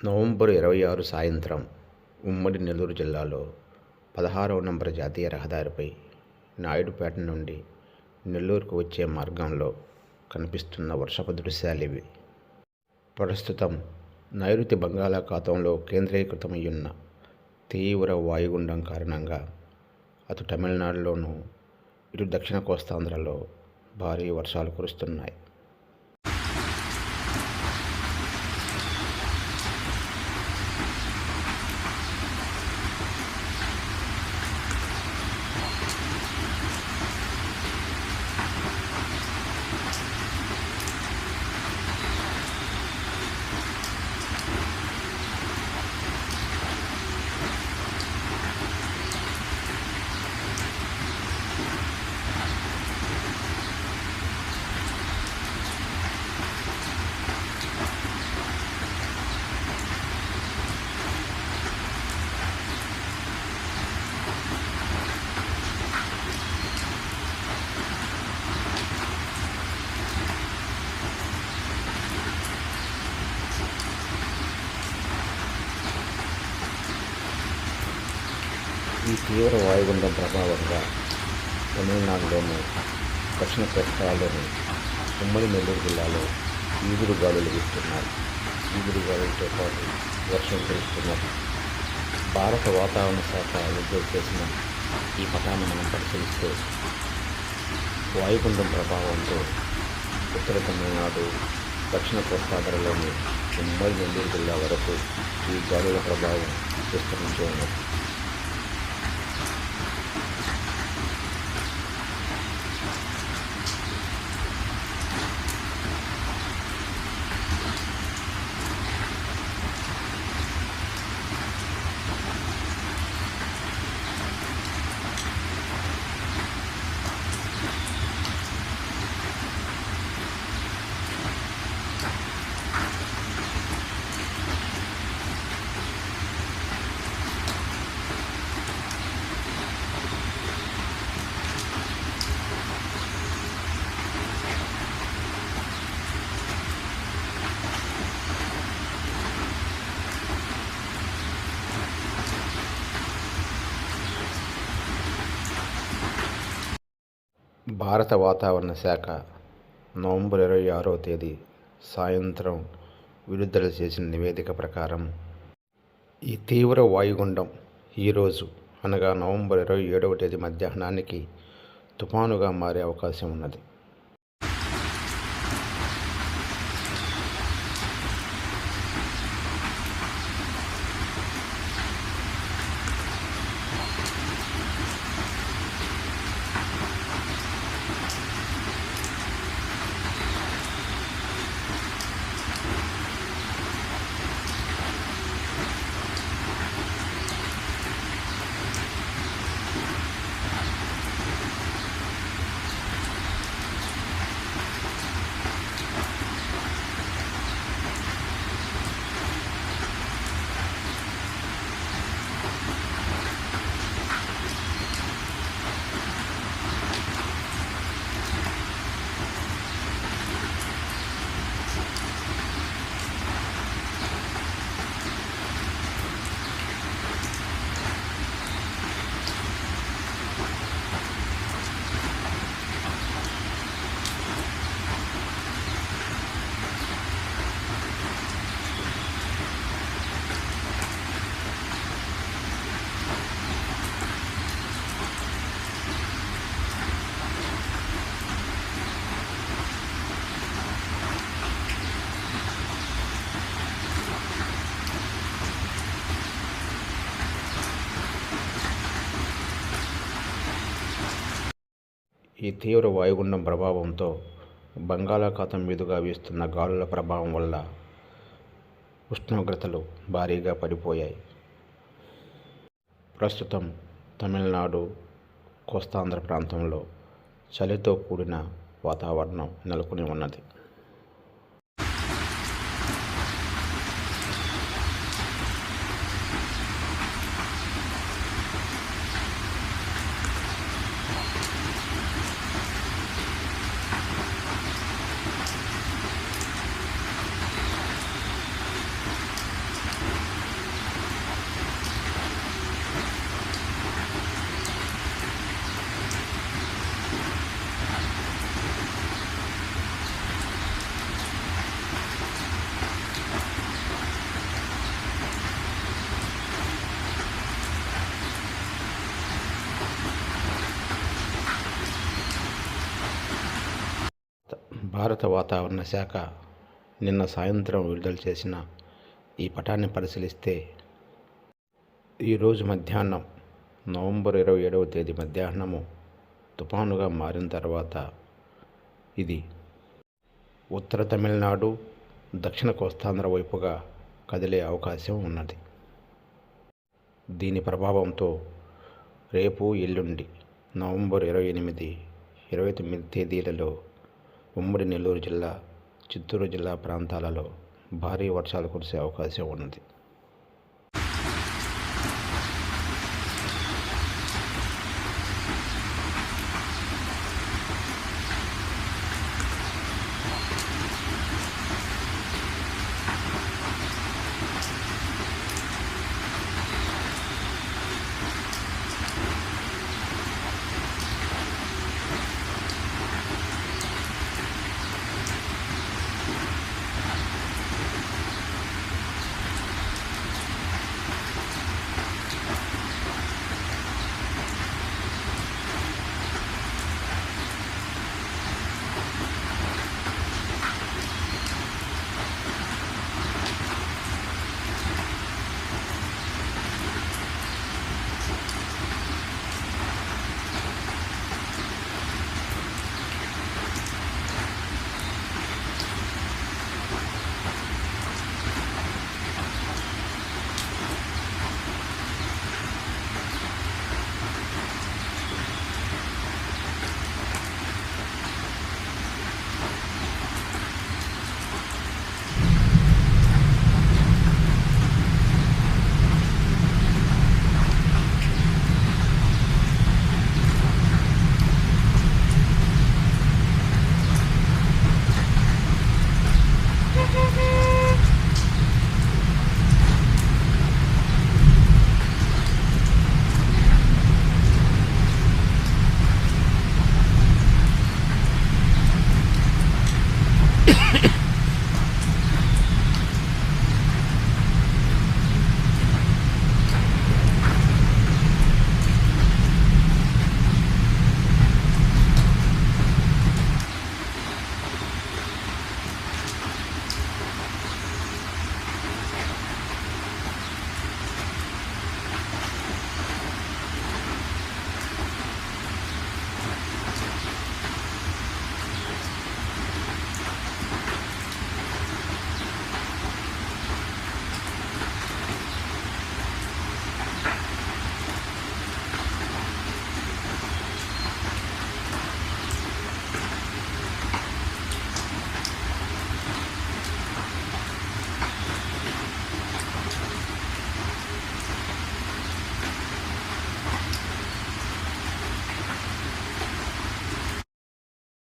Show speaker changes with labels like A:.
A: November ఇరవై ఆరు సాయంత్రం ఉమ్మడి నెల్లూరు జిల్లాలో పదహారవ నంబర్ జాతీయ రహదారిపై నాయుడుపేట నుండి నెల్లూరుకు వచ్చే మార్గంలో కనిపిస్తున్న వర్షపు దృశ్యాలివి ప్రస్తుతం నైరుతి బంగాళాఖాతంలో కేంద్రీకృతమయ్యున్న తీవ్ర వాయుగుండం కారణంగా అటు తమిళనాడులోనూ ఇటు దక్షిణ కోస్తాంధ్రలో భారీ వర్షాలు కురుస్తున్నాయి ఈ తీవ్ర వాయుగుండం ప్రభావంగా తమిళనాడులోని దక్షిణ కోస్తాలోని ఉమ్మడి నెల్లూరు జిల్లాలో ఈదురు గాలులు వీస్తున్నాయి. ఈదురు గాలులతో పాటు వర్షం కురుస్తున్నది. భారత వాతావరణ శాఖ విడుదల చేసిన ఈ పటాన్ని మనం పరిశీలిస్తే వాయుగుండం ప్రభావంతో ఉత్తర తమిళనాడు దక్షిణ కోస్తాంధ్రలోని ముంబై నెల్లూరు జిల్లా వరకు ఈ గాలుల ప్రభావం విస్తరించి ఉన్నది భారత వాతావరణ శాఖ నవంబర్ ఇరవై ఆరో తేదీ సాయంత్రం విడుదల చేసిన నివేదిక ప్రకారం ఈ తీవ్ర వాయుగుండం ఈరోజు అనగా నవంబర్ ఇరవై ఏడవ తేదీ మధ్యాహ్నానికి తుఫానుగా మారే అవకాశం ఉన్నది. ఈ తీవ్ర వాయుగుండం ప్రభావంతో బంగాళాఖాతం మీదుగా వీస్తున్న గాలుల ప్రభావం వల్ల ఉష్ణోగ్రతలు భారీగా పడిపోయాయి. ప్రస్తుతం తమిళనాడు కోస్తాంధ్ర ప్రాంతంలో చలితో కూడిన వాతావరణం నెలకొని ఉన్నది. భారత వాతావరణ శాఖ నిన్న సాయంత్రం విడుదల చేసిన ఈ పటాన్ని పరిశీలిస్తే ఈరోజు మధ్యాహ్నం నవంబర్ ఇరవై ఏడవ తేదీ మధ్యాహ్నము తుఫానుగా మారిన తర్వాత ఇది ఉత్తర తమిళనాడు దక్షిణ కోస్తాంధ్ర వైపుగా కదిలే అవకాశం ఉన్నది. దీని ప్రభావంతో రేపు ఎల్లుండి నవంబర్ ఇరవై ఎనిమిది ఇరవై తొమ్మిది తేదీలలో ఉమ్మడి నెల్లూరు జిల్లా చిత్తూరు జిల్లా ప్రాంతాలలో భారీ వర్షాలు కురిసే అవకాశం ఉన్నది.